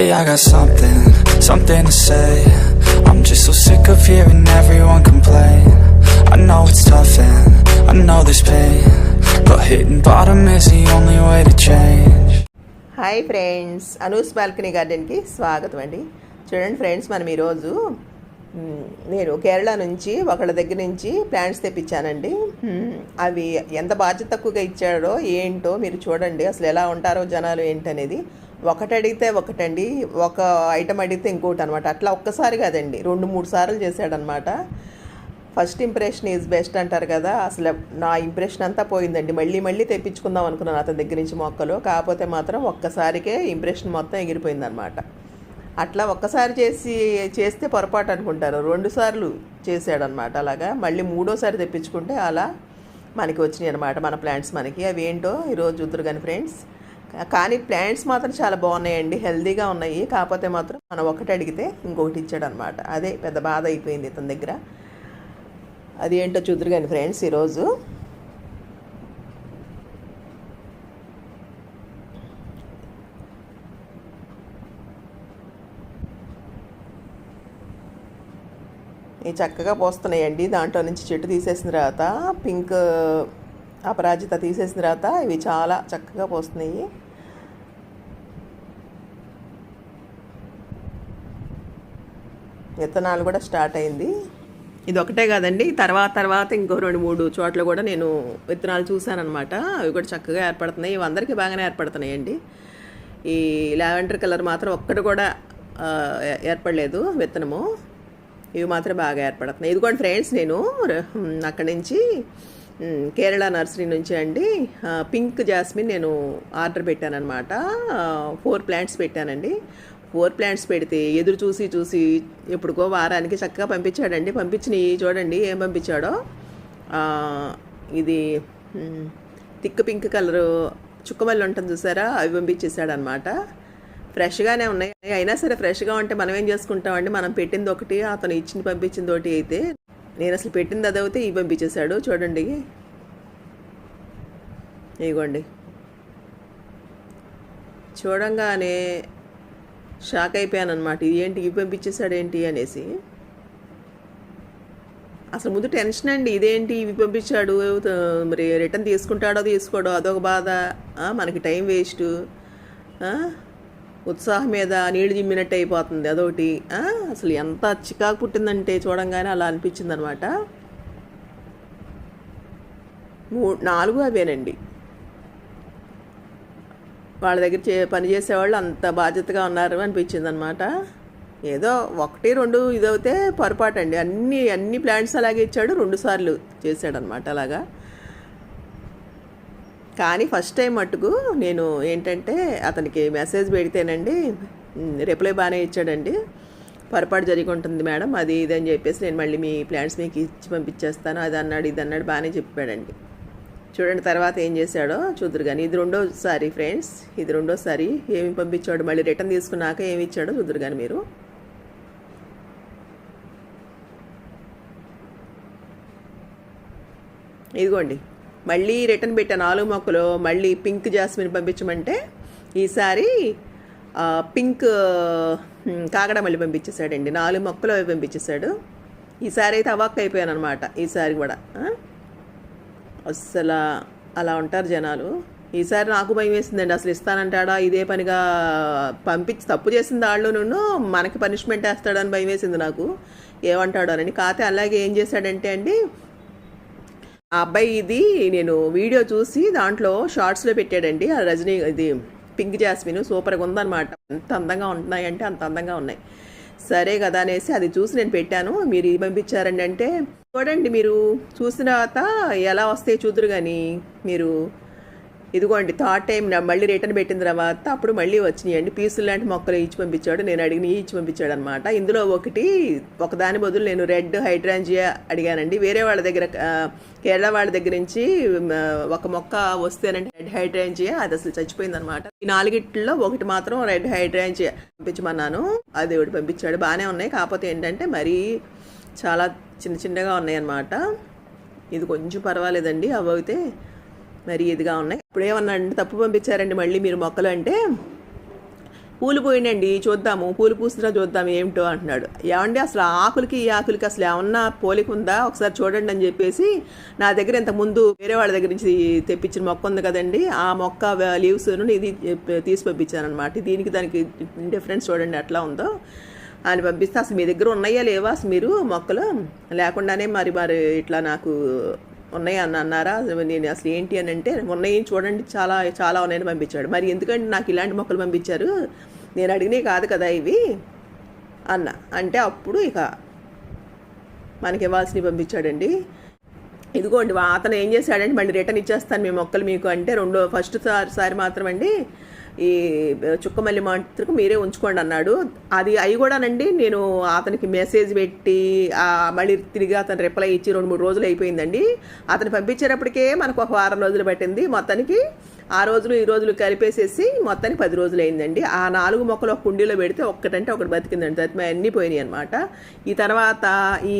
Hey, I got something, something to say. I'm just so sick of hearing everyone complain. I know it's tough and I know there's pain. But hitting bottom is the only way to change. Hi friends Anu's balcony గార్డెన్కి స్వాగతం అండి చూడండి friends మనం ఈరోజు మ్, నేను కేరళ నుంచి ఒకళ్ళ దగ్గర నుంచి ప్లాంట్స్ తెప్పించానండి అవి ఎంత బాధ్యత తక్కువగా ఇచ్చాడో ఏంటో మీరు చూడండి అసలు ఎలా ఉంటారో జనాలు ఏంటనేది ఒకటి అడిగితే ఒకటండి ఒక ఐటమ్ అడిగితే ఇంకోటి అనమాట అట్లా ఒక్కసారి కాదండి రెండు మూడు సార్లు చేశాడనమాట. ఫస్ట్ ఇంప్రెషన్ ఈజ్ బెస్ట్ అంటారు కదా అసలు నా ఇంప్రెషన్ అంతా పోయిందండి. మళ్ళీ మళ్ళీ తెప్పించుకుందాం అనుకున్నాను అతని దగ్గర నుంచి మొక్కలు. కాకపోతే మాత్రం ఒక్కసారికే ఇంప్రెషన్ మొత్తం ఎగిరిపోయిందనమాట. అట్లా ఒక్కసారి చేసి చేస్తే పొరపాటు అనుకుంటారు. రెండు సార్లు చేశాడనమాట అలాగా. మళ్ళీ మూడోసారి తెప్పించుకుంటే అలా మనకి వచ్చినాయి అనమాట మన ప్లాంట్స్ మనకి. అవి ఏంటో ఈరోజు చూద్దరు కానీ ఫ్రెండ్స్ కానీ ప్లాంట్స్ మాత్రం చాలా బాగున్నాయండి. హెల్దీగా ఉన్నాయి. కాకపోతే మాత్రం మనం ఒకటి అడిగితే ఇంకొకటి ఇచ్చాడనమాట. అదే పెద్ద బాధ అయిపోయింది ఇతని దగ్గర. అది ఏంటో చూద్దరు కానీ ఫ్రెండ్స్ ఈరోజు. ఇవి చక్కగా పోస్తున్నాయండి. దాంట్లో నుంచి చెట్టు తీసేసిన తర్వాత పింక్ అపరాజిత తీసేసిన తర్వాత ఇవి చాలా చక్కగా పోస్తున్నాయి. విత్తనాలు కూడా స్టార్ట్ అయింది. ఇది ఒకటే కాదండి తర్వాత తర్వాత ఇంకో రెండు మూడు చోట్ల కూడా నేను విత్తనాలు చూశానమాట అవి కూడా చక్కగా ఏర్పడుతున్నాయి. ఇవి అందరికీ బాగానే ఏర్పడుతున్నాయండి. ఈ లావెండర్ కలర్ మాత్రం ఒక్కటి కూడా ఏ- ఏర్పడలేదు విత్తనము. ఇవి మాత్రం బాగా ఏర్పడుతున్నాయి. ఇది కూడా ఫ్రెండ్స్ నేను అక్కడి నుంచి కేరళ నర్సరీ నుంచి అండి. పింక్ జాస్మిన్ నేను ఆర్డర్ పెట్టానమాట ఫోర్ ప్లాంట్స్ పెట్టానండి. ఫోర్ ప్లాంట్స్ పెడితే ఎదురు చూసి చూసి ఎప్పుడుకో వారానికి చక్కగా పంపించాడండి. పంపించినవి చూడండి ఏం పంపించాడో. ఇది థిక్ పింక్ కలరు చుక్కమల్లి ఉంటుంది చూసారా? అవి పంపించేశాడనమాట ఫ్రెష్గానే ఉన్నాయి. అయినా సరే ఫ్రెష్గా ఉంటే మనం ఏం చేసుకుంటామండి? మనం పెట్టింది ఒకటి అతను ఇచ్చింది పంపించింది ఒకటి అయితే నేను అసలు పెట్టింది అదవుతే ఇవి పంపించేశాడు. చూడండి. ఇదిగోండి చూడంగానే షాక్ అయిపోయాను అనమాట ఇది ఏంటి ఇవి పంపించేశాడు ఏంటి అనేసి. అసలు ముందు టెన్షన్ అండి. ఇదేంటి ఇవి పంపించాడు? మరి రిటర్న్ తీసుకుంటాడో తీసుకోడో అదొక బాధ. మనకి టైం వేస్ట్. ఉత్సాహం మీద నీళ్ళు జిమ్మినట్టు అయిపోతుంది. అదొకటి. అసలు ఎంత చికాకు పుట్టిందంటే చూడంగానే అలా అనిపించింది అనమాట మూ నాలుగు అవేనండి. వాళ్ళ దగ్గర చే పనిచేసేవాళ్ళు అంత బాధ్యతగా ఉన్నారు అనిపించింది అనమాట ఏదో ఒకటి రెండు ఇదైతే పొరపాటు అండి అన్ని అన్ని ప్లాంట్స్ అలాగే ఇచ్చాడు రెండు సార్లు చేశాడనమాట అలాగా. కానీ ఫస్ట్ టైం మట్టుకు నేను ఏంటంటే అతనికి మెసేజ్ పెడితేనండి రిప్లై బాగానే ఇచ్చాడండి. పొరపాటు జరిగి ఉంటుంది మేడం అది ఇది అని చెప్పేసి నేను మళ్ళీ మీ ప్లాంట్స్ మీకు ఇచ్చి పంపించేస్తాను అది అన్నాడు ఇది అన్నాడు బాగానే చెప్పాడండి. చూడండి తర్వాత ఏం చేశాడో చూద్దరు కానీ ఇది రెండోసారి ఫ్రెండ్స్ ఇది రెండోసారి ఏమి పంపించాడు మళ్ళీ రిటర్న్ తీసుకున్నాక ఏమి ఇచ్చాడో చూద్దరు కానీ మీరు. ఇదిగోండి. మళ్ళీ రిటర్న్ పెట్టా నాలుగు మొక్కలు మళ్ళీ పింక్ జాస్మిన్ పంపించమంటే ఈసారి పింక్ కాగడ మళ్ళీ పంపించేశాడండి. నాలుగు మొక్కలు అవి పంపించేశాడు. ఈసారి అయితే అవాక్ అయిపోయాను అనమాట ఈసారి కూడా. అస్సలు అలా ఉంటారు జనాలు. ఈసారి నాకు భయం వేసిందండి అసలు ఇస్తానంటాడా ఇదే పనిగా పంపించి తప్పు చేసింది వాళ్ళను మనకి పనిష్మెంట్ వేస్తాడని భయం వేసింది నాకు. ఏమంటాడో అని. కాతే అలాగే ఏం చేశాడంటే అండి ఆ అబ్బాయి ఇది నేను వీడియో చూసి దాంట్లో షార్ట్స్లో పెట్టాడండి. ఆ రజనీ ఇది పింక్ జాస్మిన్ సూపర్గా ఉందన్నమాట. ఎంత అందంగా ఉంటున్నాయంటే అంత అందంగా ఉన్నాయి. సరే కదా అనేసి అది చూసి నేను పెట్టాను. మీరు ఇది పంపించారండి అంటే చూడండి మీరు చూసిన తర్వాత ఎలా వస్తాయి చూద్దరు కానీ మీరు ఇదిగోండి థర్డ్ టైం నా మళ్ళీ రిటర్న్ పెట్టిన తర్వాత అప్పుడు మళ్ళీ వచ్చినాయండి. పీసులు లాంటి మొక్కలు ఇచ్చి పంపించాడు నేను అడిగిన ఇచ్చి పంపించాడు అనమాట ఇందులో ఒకటి ఒకదాని బదులు నేను రెడ్ హైడ్రాంజియా అడిగానండి. వేరే వాళ్ళ దగ్గర కేరళ వాళ్ళ దగ్గర నుంచి ఒక మొక్క వస్తేనంటే రెడ్ హైడ్రాంజియా అది అసలు చచ్చిపోయిందనమాట ఈ నాలుగిట్లో ఒకటి మాత్రం రెడ్ హైడ్రాంజియా పంపించమన్నాను. అది ఒకటి పంపించాడు. బాగానే ఉన్నాయి. కాకపోతే ఏంటంటే మరీ చాలా చిన్న చిన్నగా ఉన్నాయి ఇది కొంచెం పర్వాలేదండి. అవి అయితే మరి ఇదిగా ఉన్నాయి. ఇప్పుడు ఏమన్నా అంటే తప్పు పంపించారండి మళ్ళీ మీరు మొక్కలు అంటే? పూలు పోయినండి చూద్దాము. పూలు పూసినా చూద్దాం ఏమిటో అంటున్నాడు. ఏమండి అసలు ఆకులకి ఈ ఆకులకి అసలు ఏమన్నా పోలిక ఉందా? ఒకసారి చూడండి అని చెప్పేసి నా దగ్గర ఇంత ముందు వేరే వాళ్ళ దగ్గర నుంచి తెప్పించిన మొక్క ఉంది కదండి ఆ మొక్క లీవ్స్ ఇది తీసి పంపించాను అనమాట దీనికి దానికి డిఫరెన్స్ చూడండి ఎట్లా ఉందో. అని పంపిస్తే అసలు మీ దగ్గర ఉన్నాయా లేవా అసలు మీరు మొక్కలు? లేకుండానే మరి మరి ఇట్లా నాకు ఉన్నాయి అని అన్నారా? నేను అసలు ఏంటి అని అంటే ఉన్నాయి చూడండి చాలా చాలా ఉన్నాయని పంపించాడు. మరి ఎందుకంటే నాకు ఇలాంటి మొక్కలు పంపించారు? నేను అడిగినవి కాదు కదా ఇవి? అన్న. అంటే అప్పుడు ఇక మనకి ఇవ్వాల్సినవి పంపించాడండి. ఇదిగోండి అతను ఏం చేశాడంటే మళ్ళీ రిటర్న్ ఇచ్చేస్తాను మీ మొక్కలు మీకు. అంటే రెండో ఫస్ట్ సారి సారి మాత్రం అండి ఈ చుక్కమల్లి మాత్రకు మీరే ఉంచుకోండి అన్నాడు. అది అవి కూడానండి నేను అతనికి మెసేజ్ పెట్టి మళ్ళీ తిరిగి అతను రిప్లై ఇచ్చి రెండు మూడు రోజులు అయిపోయిందండి. అతను పంపించేటప్పటికే మనకు ఒక వారం రోజులు పట్టింది. మొత్తానికి ఆ రోజులు ఈ రోజులు కలిపేసేసి మొత్తానికి పది రోజులు అయిందండి. ఆ నాలుగు మొక్కలు ఒక కుండీలో పెడితే ఒక్కటంటే ఒకటి బతికిందండి. తత్మ అన్నీ పోయినాయి అనమాట ఈ తర్వాత ఈ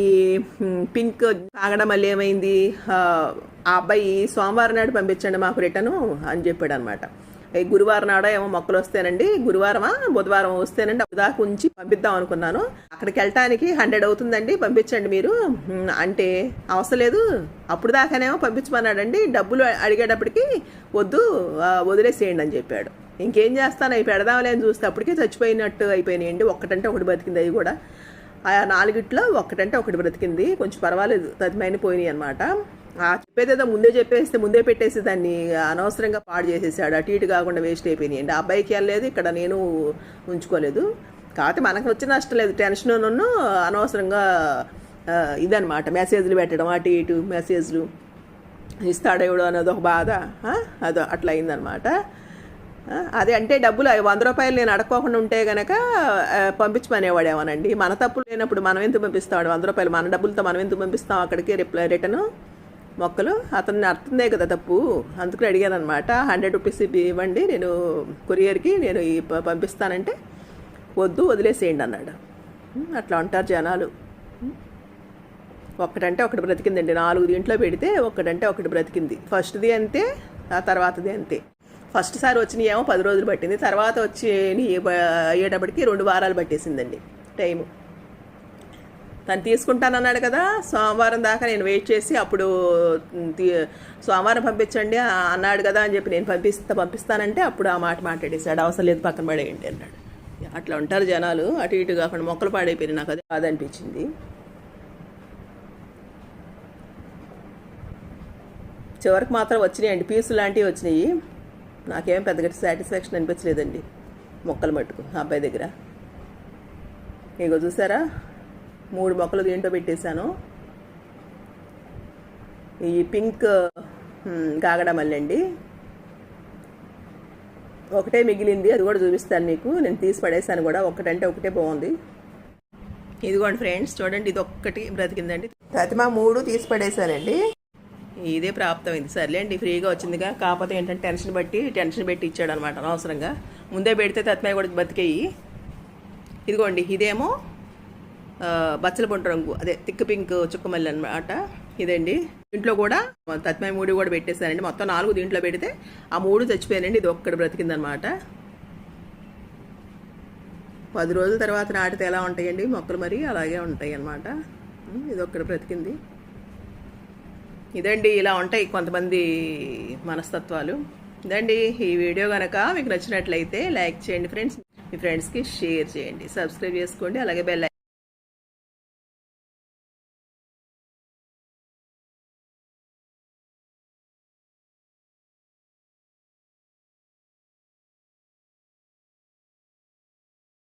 పింక్ తాగడం వల్ల ఏమైంది? ఆ అబ్బాయి సోమవారం నాడు పంపించండి మాకు రిటర్ను అని చెప్పాడు అనమాట గురువారం నాడో ఏమో మొక్కలు వస్తేనండి గురువారమా బుధవారం వస్తేనండి అప్పుడు దాకా ఉంచి పంపిద్దాం అనుకున్నాను. అక్కడికి వెళ్ళటానికి హండ్రెడ్ అవుతుందండి పంపించండి మీరు. అంటే అవసరం లేదు. అప్పుడు దాకానేమో పంపించమన్నాడండి డబ్బులు అడిగేటప్పటికి వద్దు వదిలేసేయండి అని చెప్పాడు. ఇంకేం చేస్తాను అవి పెడదాంలే అని చూస్తే అప్పటికే చచ్చిపోయినట్టు అయిపోయినాయండి. ఒక్కటంటే ఒకటి బతికింది అవి కూడా. ఆ నాలుగిట్లో ఒకటంటే ఒకటి బ్రతికింది కొంచెం పర్వాలేదు తదిమైన పోయినాయి అనమాట చెప్పేదేదో ముందే చెప్పేస్తే ముందే పెట్టేసి దాన్ని అనవసరంగా పాడు చేసేసాడు. అటు ఇటు కాకుండా వేస్ట్ అయిపోయినాయండి ఆ అబ్బాయికి వెళ్ళలేదు ఇక్కడ నేను ఉంచుకోలేదు. కాకపోతే మనకు వచ్చిన నష్టం లేదు. టెన్షన్ అనవసరంగా ఇదనమాట మెసేజ్లు పెట్టడం అటు ఇటు మెసేజ్లు. ఇస్తాడేవుడు అనేది ఒక బాధ. అదో అట్లా అయిందనమాట అదే అంటే డబ్బులు వంద రూపాయలు నేను అడక్కోకుండా ఉంటే గనక పంపించమనేవాడేమోనండి. మన తప్పులు లేనప్పుడు మనం ఎందుకు పంపిస్తాడు? వంద రూపాయలు మన డబ్బులతో మనం ఎందుకు పంపిస్తాం? అక్కడికి రిప్లై రిటర్న్ మొక్కలు. అతన్ని అర్థందే కదా తప్పు. అందుకని అడిగాను అనమాట హండ్రెడ్ రూపీస్ ఇవ్వండి. నేను కొరియర్కి నేను ఈ ప- పంపిస్తానంటే వద్దు వదిలేసేయండి అన్నాడు. అట్లా ఉంటారు జనాలు. ఒక్కటంటే ఒకటి బ్రతికిందండి. నాలుగు దీంట్లో పెడితే ఒక్కటంటే ఒకటి బ్రతికింది. ఫస్ట్ది అంతే ఆ తర్వాతది అంతే. ఫస్ట్ సారి వచ్చిన ఏమో పది రోజులు పట్టింది. తర్వాత వచ్చి అయ్యేటప్పటికి రెండు వారాలు పట్టేసిందండి టైము. తను తీసుకుంటానన్నాడు కదా సోమవారం దాకా నేను వెయిట్ చేసి అప్పుడు తీ- సోమవారం పంపించండి అన్నాడు కదా అని చెప్పి నేను పంపిస్తా పంపిస్తానంటే అప్పుడు ఆ మాట మాట్లాడేశాడు. అవసరం లేదు పక్కన పడేయండి అన్నాడు. అట్లా ఉంటారు జనాలు అటు ఇటు కాకుండా మొక్కలు పాడైపోయినాయి. నాకు అది బాధనిపించింది చివరికి మాత్రం వచ్చినాయండి పీసు లాంటివి వచ్చినాయి. నాకేం పెద్దగా సాటిస్ఫాక్షన్ అనిపించలేదండి. మొక్కలు మట్టుకు అబ్బాయి దగ్గర. ఇగో చూసారా? మూడు మొక్కలు దీంట్లో పెట్టేశాను? ఈ పింక్ మ్, కాగడ అండి. ఒకటే మిగిలింది అది కూడా చూపిస్తాను మీకు. నేను తీసి పడేసాను కూడా ఒకటంటే ఒకటే బాగుంది. ఇదిగోండి ఫ్రెండ్స్ చూడండి ఇది ఒక్కటి బ్రతికిందండి. ప్రతిమ మూడు తీసి పడేశానండి. ఇదే ప్రాప్తమైంది. సర్లేండి ఫ్రీగా వచ్చిందిగా. కాకపోతే ఏంటంటే టెన్షన్ బట్టి టెన్షన్ పెట్టి ఇచ్చాడు అనమాట అనవసరంగా. ముందే పెడితే తత్మయ్య కూడా బతికేయి. ఇదిగోండి ఇదేమో ఆ, రంగు అదే తిక్క పింక్ చుక్కమల్లి అనమాట ఇదండి. దీంట్లో కూడా తత్మయ మూడు కూడా పెట్టేశానండి మొత్తం నాలుగు దీంట్లో పెడితే ఆ మూడు చచ్చిపోయానండి. ఇది ఒక్కటి బ్రతికిందనమాట పది రోజుల తర్వాత నాటితే ఎలా ఉంటాయండి? మొక్కలు మరి అలాగే ఉంటాయి అన్నమాట ఇది ఒక్కటి బ్రతికింది. ఇదండి ఇలా ఉంటాయి కొంతమంది మనస్తత్వాలు. ఇదండి ఈ వీడియో కనుక మీకు నచ్చినట్లయితే లైక్ చేయండి ఫ్రెండ్స్. మీ ఫ్రెండ్స్కి షేర్ చేయండి. సబ్స్క్రైబ్ చేసుకోండి. అలాగే బెల్